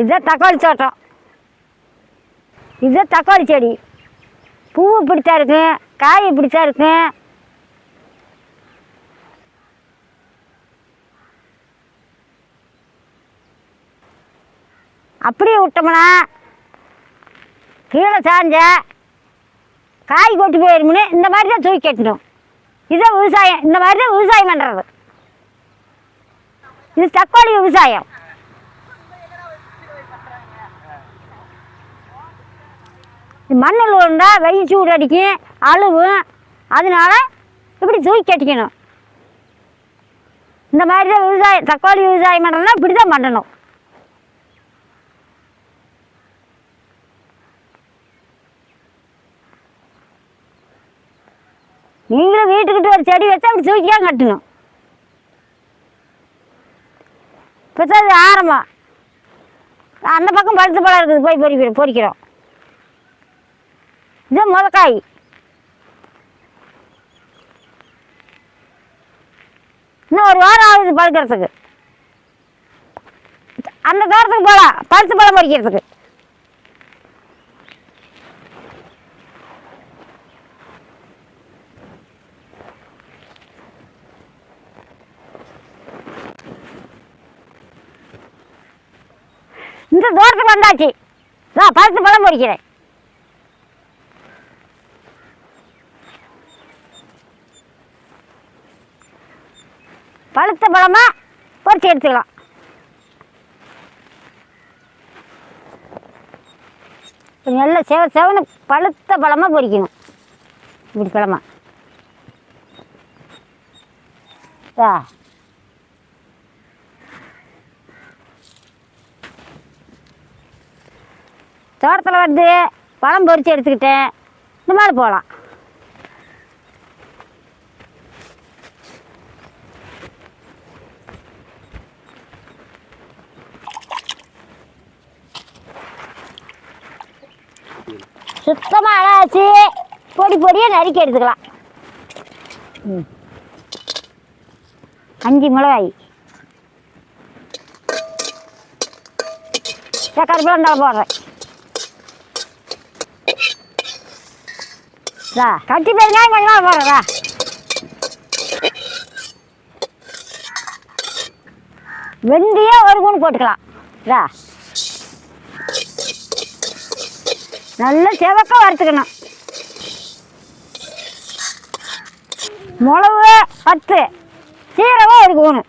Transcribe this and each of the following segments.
இதுதான் தக்காளி தோட்டம். இதுதான் தக்காளி செடி. பூ இப்படித்தான் இருக்கும் காய் இப்படித்தான் இருக்கும் அப்படியே விட்டோம்னா கீழே சாஞ்ச காய் கொட்டி போயிருமுன்னு இந்த மாதிரி தான் தூக்கி கட்டணும் இதுதான் விவசாயம். இந்த மாதிரி தான் விவசாயம் பண்ணுறது இது தக்காளி விவசாயம். மண்ணில் விழுந்தா வெயில் சூடு அடிக்கும் அழுவும் அதனால இப்படி தூக்கி கட்டிக்கணும். இந்த மாதிரி தான் விவசாயம் தக்காளி விவசாயம் பண்ணுறதுனா இப்படி தான் பண்ணணும். நீங்களும் வீட்டுக்கிட்ட ஒரு செடி வச்சா அப்படி தூக்கி தான் கட்டணும். இப்போ தான் இது ஆரம்பம். அந்த பக்கம் பழுத்து பழம் இருக்குது போய் பொறி பொறிக்கிறோம். இது முளக்காய் இன்னும் ஒரு வாரம் ஆகுது பழுக்கிறதுக்கு அந்த தோட்டத்துக்கு போகலாம் பழுத்து பழம் பறிக்கிறதுக்கு இந்த தூரத்துக்கு வந்தாச்சு நான் பழுத்து பழம் பொறிக்கிறேன் பழுத்த பழமாக பொறிச்சு எடுத்துக்கலாம். நல்ல செவ செவனு பழுத்த பழமாக பொறிக்கணும். இப்படி பழமா. ஆ. தோட்டத்தில் வந்து பழம் பொறிச்சு எடுத்துக்கிட்டேன். இந்த மாதிரி போகலாம். சுத்தமாக அழகாச்சு பொடி பொடியாக நறுக்கி எடுத்துக்கலாம். ம். அஞ்சு மிளகாய். கருவேப்பிலை இருந்தாலும் போடுறேன். கட்டி பெருங்காயம் கொஞ்சமாக போடுறதா வெந்தயம் ஒரு கூணு போட்டுக்கலாம் ரா நல்லா செவக்க வறுத்துக்கணும். மிளகு பத்து சீரகம் ஒரு கூணு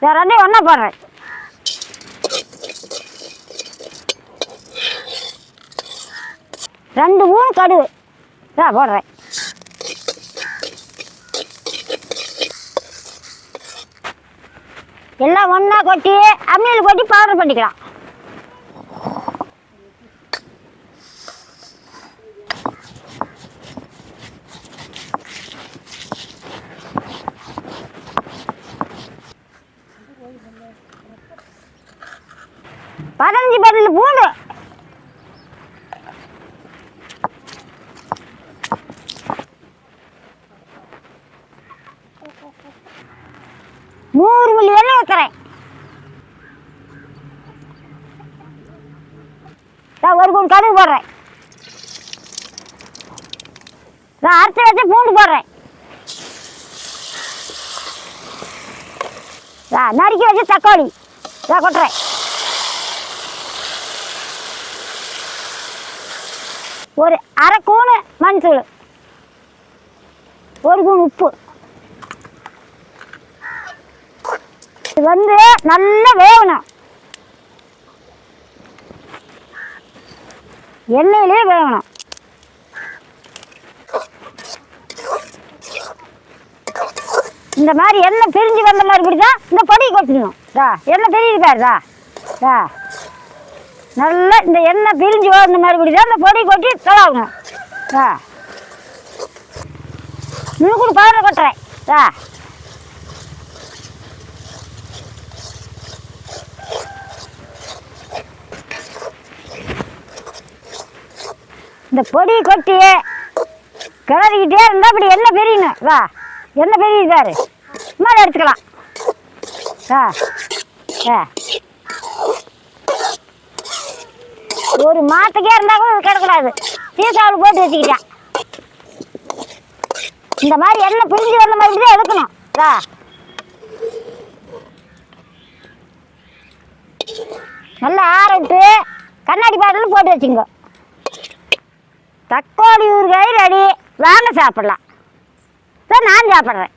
இதை ரெண்டையும் ஒன்றா போடுறேன். ரெண்டு மூணு கடுகு. தான் போடுறேன். எல்லாம் ஒன்றா கொட்டி அம்மியில் கொட்டி பவுடர் பண்ணிக்கலாம். பதினஞ்சு பதில் பூண்டு. நூறு மில்லி எண்ணெய் வைக்கிறேன். நான் ஒரு குண்டு கடுகு போடுறேன். நான் அரைச்சி வச்சு பூண்டு போடுறேன். நான் நறுக்கி வச்சு தக்காளி. நான் கொட்டுறேன். ஒரு அரை கூணு மஞ்சள். ஒரு கூணு உப்பு. இது வந்து நல்லா வேகணும். எண்ணெயிலே வேகணும். இந்த மாதிரி எண்ணெய் பிரிஞ்சு வந்த மாதிரி பிடிச்சா இந்த பொடி கொட்டணும் தா எண்ணெய் தெரியுது பாரு தா. தா. நல்லா இந்த எண்ணெய் பிரிஞ்சு வந்த மாதிரி தான் இந்த பொடி கொட்டி தொலாகணும் தா. நீ கூட பவுடர் கொட்டுறேன். தா. இந்த பொடி கொட்டி கிளறிக்கிட்டே இருந்தால் அப்படி எண்ணெய் பெரியணும். வா எண்ணெய் பெரியது பாரு. மேலே எடுத்துக்கலாம். ஆ. ஒரு மாத்துக்கே இருந்தா கூட கிடக்கூடாது சீசாவில் போட்டு வச்சுக்கிட்டேன். இந்த மாதிரி எண்ணெய் பிரிஞ்சு வந்த மாதிரி தான் எடுக்கணும். நல்லா ஆற கண்ணாடி பாட்டில் போட்டு வச்சுங்க. தக்காளி ஊறுகாய் ரெடி. வாங்க சாப்பிடலாம். சார் நான் சாப்பிட்றேன்.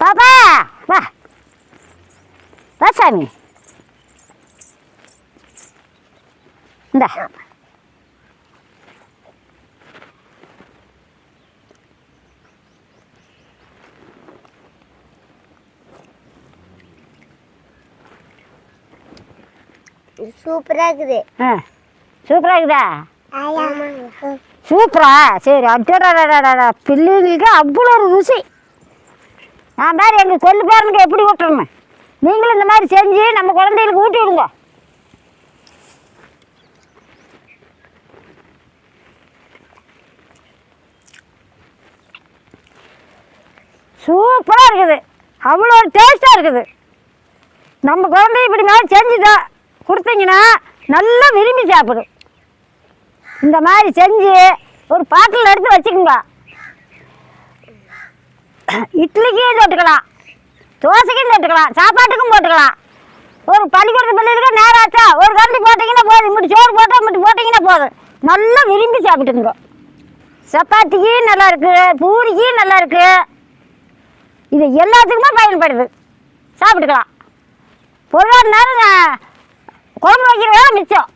பாப்பா வா. வா சாமி. இந்த. சூப்பரா இருக்குது. ஆ சூப்பராக இருக்குதா? சூப்பரா? சரி அட்டடா பிள்ளைங்களுக்கு அவ்வளோ ஒரு ருசி நான் மாதிரி எங்கள் கொல்லு பேரனுக்கு எப்படி ஊட்டணும் நீங்களும் இந்த மாதிரி செஞ்சு நம்ம குழந்தைகளுக்கு ஊட்டி விடுங்க. சூப்பராக இருக்குது. அவ்வளோ டேஸ்ட்டாக இருக்குது. நம்ம குழந்தை இப்படி மாதிரி செஞ்சு தான் கொடுத்தீங்கன்னா நல்லா விரும்பி சாப்பிடும். இந்த மாதிரி செஞ்சு ஒரு பாட்டில் எடுத்து வச்சுக்கோங்க. இட்லிக்கும் தொட்டுக்கலாம் தோசைக்கும் தொட்டுக்கலாம் சாப்பாட்டுக்கும் போட்டுக்கலாம். ஒரு பள்ளிக்கூடத்து பிள்ளைகளுக்கு நேரம் ஆச்சா? ஒரு கரண்டி போட்டிங்கன்னா போதும். இப்படி சோறு போட்டால் இப்படி போட்டிங்கன்னா போதும். நல்லா விரும்பி சாப்பிட்டுங்க சப்பாத்திக்கு நல்லா இருக்குது பூரிக்கு நல்லா இருக்குது இது எல்லாத்துக்குமே பயன்படுது. சாப்பிட்டுக்கலாம். பொருளாதார நேரம் குழம்பு வைக்கிற வேலை மிச்சம்.